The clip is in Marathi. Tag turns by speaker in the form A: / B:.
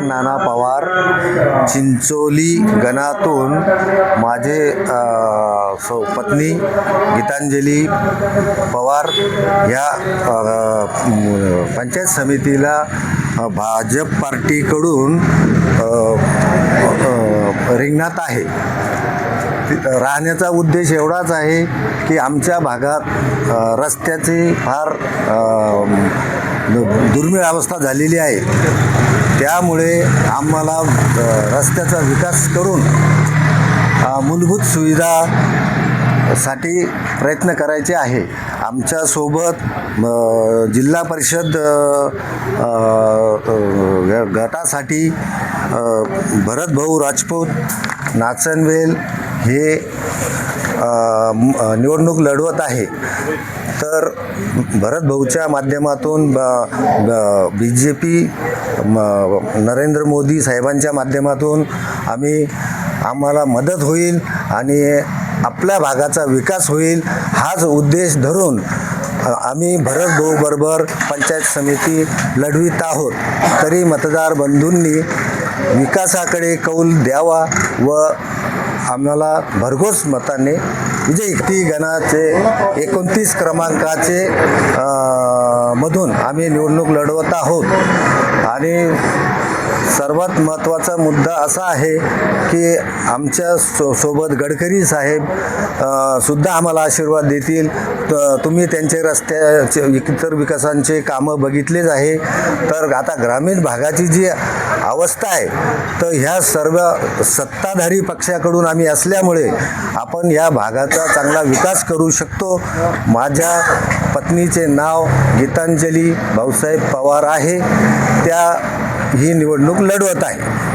A: नाना पवार चिंचोली गणातून माझे सौ पत्नी गीतांजली पवार या पंचायत समितीला भाजप पार्टीकडून रिंगणात आहे. राहण्याचा उद्देश एवढाच आहे की आमच्या भागात रस्त्याची फार दुर्मिळ अवस्था झालेली आहे. त्यामुळे आम्हाला रस्त्याचा विकास करून मूलभूत सुविधा साठी प्रयत्न करायचे आहे. आमच्यासोबत जिल्हा परिषद गटासाठी भरतभाऊ राजपूत नाचनवेल हे निवडणूक लढवत आहे. तर भरत भाऊच्या माध्यमातून B J P Narendra Modi साहेबांच्या माध्यमातून आम्ही आम्हाला मदत होईल आणि आपल्या भागाचा विकास होईल हाच उद्देश धरून आम्ही भरत भाऊ बरोबर पंचायत समिती लढवित आहोत. तरी मतदार बंधूंनी विकासाकडे कौल द्यावा व आम्हाला भरघोस मताने विजय ती गणाचे एकोणतीस क्रमांकाचे मधून आम्ही निवडणूक लढवत आहोत. आणि सर्वात महत्त्वाचा मुद्दा असा आहे की आमच्या सो सोबत गडकरी साहेब सुद्धा आम्हाला आशीर्वाद देतील. तुम्ही त्यांचे रस्त्याचे इतर विकासांचे कामं बघितलेच आहे. तर आता ग्रामीण भागाची जी अवस्था आहे तर ह्या सर्व सत्ताधारी पक्षाकडून आम्ही असल्यामुळे आपण या भागाचा चांगला विकास करू शकतो. माझ्या पत्नीचे नाव गीतांजली भाऊसाहेब पवार आहे. त्या ही निवडणूक लढवत आहे.